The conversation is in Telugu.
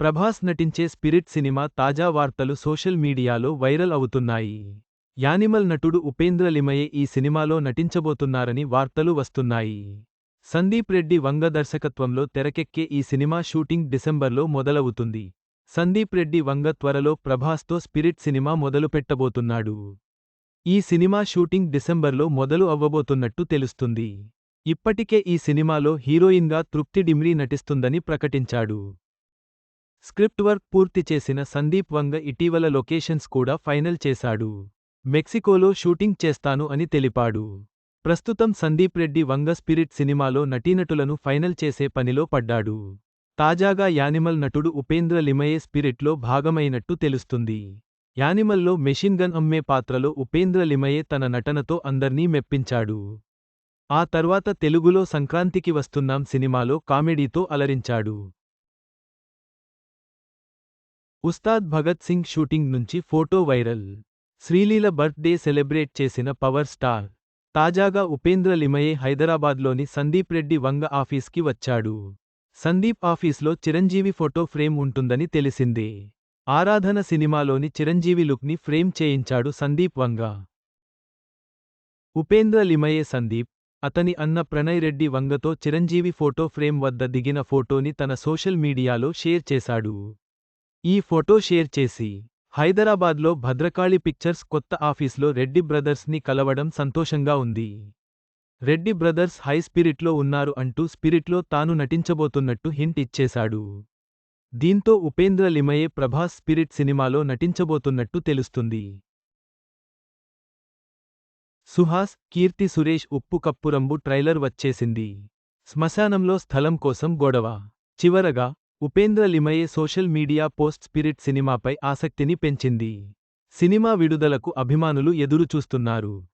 ప్రభాస్ నటించే స్పిరిట్ సినిమా తాజా వార్తలు సోషల్ మీడియాలో వైరల్ అవుతున్నాయి. యానిమల్ నటుడు ఉపేంద్ర లిమయే ఈ సినిమాలో నటించబోతున్నారని వార్తలు వస్తున్నాయి. సందీప్ రెడ్డి వంగ దర్శకత్వంలో తెరకెక్కే ఈ సినిమా షూటింగ్ డిసెంబర్లో మొదలవుతుంది. సందీప్ రెడ్డి వంగ త్వరలో ప్రభాస్తో స్పిరిట్ సినిమా మొదలుపెట్టబోతున్నాడు. ఈ సినిమా షూటింగ్ డిసెంబర్లో మొదలు అవ్వబోతున్నట్టు తెలుస్తుంది. ఇప్పటికే ఈ సినిమాలో హీరోయిన్గా తృప్తి డిమ్రీ నటిస్తుందని ప్రకటించాడు. స్క్రిప్ట్ వర్క్ పూర్తి చేసిన సందీప్ వంగ ఇటీవల లొకేషన్స్ కూడా ఫైనల్ చేశాడు. మెక్సికోలో షూటింగ్ చేస్తాను అని తెలిపాడు. ప్రస్తుతం సందీప్ రెడ్డి వంగ స్పిరిట్ సినిమాలో నటీనటులను ఫైనల్ చేసే పనిలో పడ్డాడు. తాజాగా యానిమల్ నటుడు ఉపేంద్ర లిమయే స్పిరిట్లో భాగమైనట్టు తెలుస్తుంది. యానిమల్లో మెషిన్ గన్ అమ్మే పాత్రలో ఉపేంద్ర లిమయే తన నటనతో అందర్నీ మెప్పించాడు. ఆ తర్వాత తెలుగులో సంక్రాంతికి వస్తున్నాం సినిమాలో కామెడీతో అలరించాడు. ఉస్తాద్ భగత్ సింగ్ షూటింగ్ నుంచి photo viral. Sreeleela birthday celebrate చేసిన పవర్ స్టార్. తాజాగా ఉపేంద్ర లిమయే హైదరాబాద్లోని సందీప్ రెడ్డి వంగ ఆఫీస్కి వచ్చాడు. సందీప్ ఆఫీస్లో చిరంజీవి ఫోటో ఫ్రేమ్ ఉంటుందని తెలిసింది. ఆరాధన సినిమాలోని చిరంజీవి లుక్ని ఫ్రేమ్ చేయించాడు సందీప్ వంగ. ఉపేంద్ర లిమయే సందీప్ అతని అన్న ప్రణయ్ రెడ్డి వంగతో చిరంజీవి ఫోటో ఫ్రేమ్ వద్ద దిగిన ఫోటోని తన సోషల్ మీడియాలో షేర్ చేశాడు. ఈ ఫోటో షేర్ చేసి హైదరాబాద్లో భద్రకాళి పిక్చర్స్ కొత్త ఆఫీస్లో రెడ్డి బ్రదర్స్ని కలవడం సంతోషంగా ఉంది. రెడ్డి బ్రదర్స్ హై స్పిరిట్లో ఉన్నారు అంటూ స్పిరిట్లో తాను నటించబోతున్నట్టు హింట్ ఇచ్చేశాడు. దీంతో ఉపేంద్ర లిమయే ప్రభాస్ స్పిరిట్ సినిమాలో నటించబోతున్నట్టు తెలుస్తుంది. సుహాస్ కీర్తి సురేష్ ఉప్పు కప్పురంబు ట్రైలర్ వచ్చేసింది. శ్మశానంలో స్థలం కోసం గొడవ. చివరగా Upendra Limaye social media post spirit సినిమాపై ఆసక్తిని పెంచింది. సినిమా విడుదలకు అభిమానులు ఎదురుచూస్తున్నారు.